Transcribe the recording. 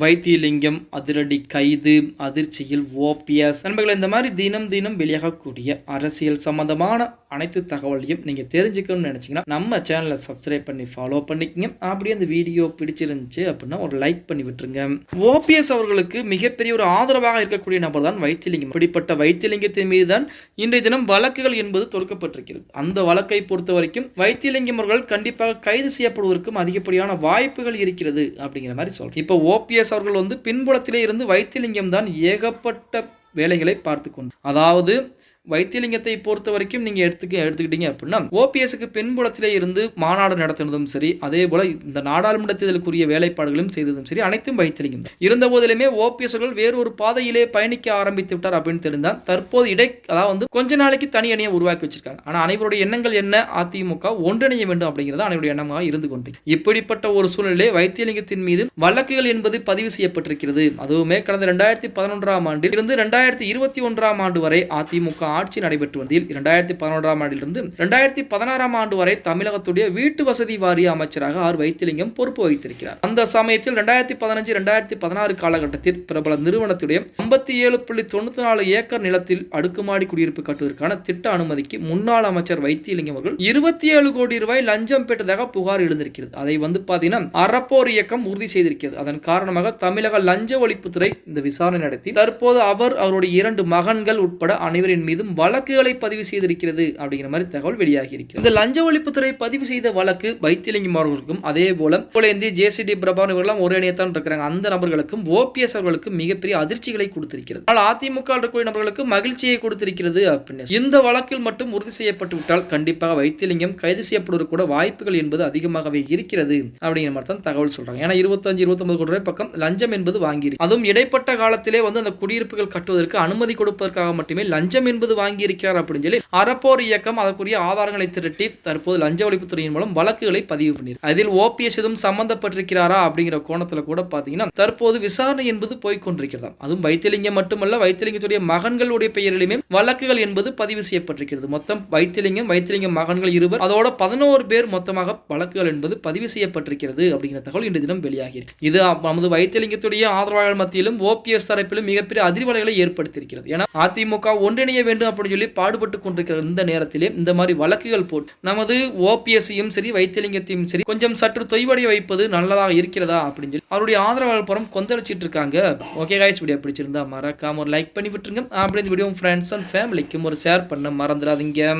வைத்தியலிங்கம் அதிரடி கைது அதிர்ச்சியில் ஓபிஎஸ். நண்பர்கள் இந்த மாதிரி தினம் தினம் வெளியாகக்கூடிய அரசியல் சம்பந்தமான அனைத்து தகவலையும் நீங்கள் தெரிஞ்சுக்கணும்னு நினச்சிங்கன்னா நம்ம சேனலை சப்ஸ்கிரைப் பண்ணி ஃபாலோ பண்ணிக்கங்க. அப்படியே அந்த வீடியோ பிடிச்சிருந்துச்சு அப்படின்னா ஒரு லைக் பண்ணி விட்டுருங்க. ஓபிஎஸ் அவர்களுக்கு மிகப்பெரிய ஒரு ஆதரவாக இருக்கக்கூடிய நபர் தான் வைத்தியலிங்கம். இப்படிப்பட்ட வைத்தியலிங்கத்தின் மீது தான் இன்றைய தினம் வழக்குகள் என்பது தொடுக்கப்பட்டிருக்கிறது. அந்த வழக்கை பொறுத்த வரைக்கும் வைத்தியலிங்கம் அவர்கள் கண்டிப்பாக கைது செய்யப்படுவதற்கும் அதிகப்படியான வாய்ப்புகள் இருக்கிறது அப்படிங்கிற மாதிரி சொல்கிறேன் இப்போ ஓபிஎஸ் அவர்கள் வந்து பின்புலத்திலே இருந்து வைத்தியலிங்கம் தான் ஏகப்பட்ட வேலைகளை பார்த்து கொண்டு அதாவது வைத்தியலிங்கத்தை பொறுத்த வரைக்கும் நீங்க எடுத்துக்க எடுத்துக்கிட்டீங்க அப்படின்னா ஓபிஎஸ்க்கு பின்புலத்திலே இருந்து மாநாடு நடத்தினதும் சரி அதே போல இந்த நாடாளுமன்ற தேர்தலுக்குரிய வேலைப்பாடுகளும் செய்ததும் சரி அனைத்தும் வைத்தியலிங்கம் இருந்த போதிலுமே ஓபிஎஸ்கள் வேறு ஒரு பாதையிலே பயணிக்க ஆரம்பித்து விட்டார் அப்படின்னு தெரிந்தால் தற்போது இடை அதாவது வந்து கொஞ்ச நாளைக்கு தனி அணியை உருவாக்கி வச்சிருக்காங்க. ஆனா அனைவருடைய எண்ணங்கள் என்ன? அதிமுக ஒன்றிணைய வேண்டும் அப்படிங்கிறது அனைவருடைய எண்ணமாக இருந்து கொண்டு. இப்படிப்பட்ட ஒரு சூழ்நிலை வைத்தியலிங்கத்தின் மீது வழக்குகள் என்பது பதிவு செய்யப்பட்டிருக்கிறது. அதுவுமே கடந்த ரெண்டாயிரத்தி பதினொன்றாம் ஆண்டில் இருந்து ரெண்டாயிரத்தி இருபத்தி ஒன்றாம் ஆண்டு வரை அதிமுக ஆட்சி நடைபெற்று வந்ததில் இரண்டாயிரத்தி பதினொன்றாம் ஆண்டிலிருந்து ரெண்டாயிரத்தி பதினாறாம் ஆண்டு வரை தமிழகத்துடைய வீட்டு வசதி வாரிய அமைச்சராக ஆர் வைத்திலிங்கம் பொறுப்பு வகித்திருக்கிறார். அந்த சமயத்தில் இரண்டாயிரத்தி பதினஞ்சு ரெண்டாயிரத்தி பதினாறு காலகட்டத்தில் பிரபல நிறுவனத்துடைய ஐம்பத்தி ஏழு புள்ளி தொண்ணூத்தி நாலு ஏக்கர் நிலத்தில் அடுக்குமாடி குடியிருப்பு கட்டுவதற்கான திட்ட அனுமதிக்கு முன்னாள் அமைச்சர் வைத்திலிங்கம் அவர்கள் இருபத்தி ஏழு கோடி ரூபாய் லஞ்சம் பெற்றதாக புகார் எழுந்திருக்கிறது. அதை வந்து பாத்தீங்கன்னா அறப்போர் இயக்கம் உறுதி செய்திருக்கிறது. அதன் காரணமாக தமிழக லஞ்ச ஒழிப்புத்துறை இந்த விசாரணை நடத்தி தற்போது அவர் அவருடைய இரண்டு மகன்கள் உட்பட அனைவரின் மீது மீதும் வழக்குகளை பதிவு செய்திருக்கிறது அப்படிங்கிற மாதிரி தகவல் வெளியாகி இருக்கிறது. இந்த லஞ்ச ஒழிப்புத்துறை பதிவு செய்த வழக்கு வைத்தியலிங்கம் அவர்களுக்கும் அதே போல புலேந்தி ஜேசிடி பிரபான் இவரெல்லாம் ஒரே அணியத்தான் இருக்கிறாங்க. அந்த நபர்களுக்கும் ஓபிஎஸ் அவர்களுக்கும் மிகப்பெரிய அதிர்ச்சிகளை கொடுத்திருக்கிறது. ஆனால் அதிமுக இருக்கக்கூடிய நபர்களுக்கு மகிழ்ச்சியை கொடுத்திருக்கிறது அப்படின்னு. இந்த வழக்கில் மட்டும் உறுதி செய்யப்பட்டு விட்டால் கண்டிப்பாக வைத்தியலிங்கம் கைது செய்யப்படுவது கூட வாய்ப்புகள் என்பது அதிகமாகவே இருக்கிறது அப்படிங்கிற மாதிரி தான் தகவல் சொல்றாங்க. ஏன்னா இருபத்தஞ்சு இருபத்தொன்பது கோடி ரூபாய் பக்கம் லஞ்சம் என்பது வாங்கி அதுவும் இடைப்பட்ட காலத்திலே வந்து அந்த குடியிருப்புகள் கட்டுவதற்கு அனுமதி கொடுப்பதற்காக மட்டுமே லஞ்சம் என்பது வாங்கி இருக்கிறார் அப்படின்னு சொல்லி அறப்போர் இயக்கம் அதற்குரிய ஆதாரங்களை திரட்டி தற்போது லஞ்ச ஒழிப்புத்துறையின் மூலம் வழக்குகளை பதிவு பண்ணியிருக்கு அதில் ஓபிஎஸ் எதுவும் சம்பந்தப்பட்டிருக்கிறாரா அப்படிங்கிற கோணத்துல கூட பாத்தீங்கன்னா தற்போது விசாரணை என்பது போய்கொண்டிருக்கிறதா அதுவும் வைத்தியலிங்கம் மட்டுமல்ல வைத்தியலிங்கத்துடைய மகன்களுடைய பெயரிலுமே வழக்குகள் என்பது பதிவு செய்யப்பட்டிருக்கிறது. மொத்தம் வைத்தியலிங்கம் வைத்தியலிங்கம் மகன்கள் இருவர் அதோட பதினோரு பேர் மொத்தமாக வழக்குகள் என்பது பதிவு செய்யப்பட்டிருக்கிறது அப்படிங்கிற தகவல் இன்று தினம் வெளியாகி இது நமது வைத்தியலிங்கத்துடைய ஆதரவாளர் மத்தியிலும் ஓபிஎஸ் தரப்பிலும் மிகப்பெரிய அதிர்வலைகளை ஏற்படுத்தியிருக்கிறது. ஏன்னா அதிமுக ஒன்றிணைய வேண்டும் அப்படின்னு சொல்லி பாடுபட்டு கொண்டிருக்கிற இந்த நேரத்திலே இந்த மாதிரி வழக்குகள் போட்டு நமது ஓபிஎஸ்ஸையும் சரி வைத்தியலிங்கத்தையும் சரி கொஞ்சம் சற்று தொய்வடைய வைப்பது நல்லதாக இருக்கிறதா அப்படின்னு சொல்லி அவருடைய ஆதரவாளர் புறம் கொந்தளிச்சிட்டு இருக்காங்க. ஓகே காய்ஸ் வீடியோ பிடிச்சிருந்தா மறக்காம ஒரு லைக் பண்ணி விட்டுருங்க. அப்படி இந்த வீடியோ ஃப்ரெண்ட்ஸ் அண்ட் ஃபேமிலிக்கும் ஒரு ஷேர் பண்ண மறந்துடாதீங்க.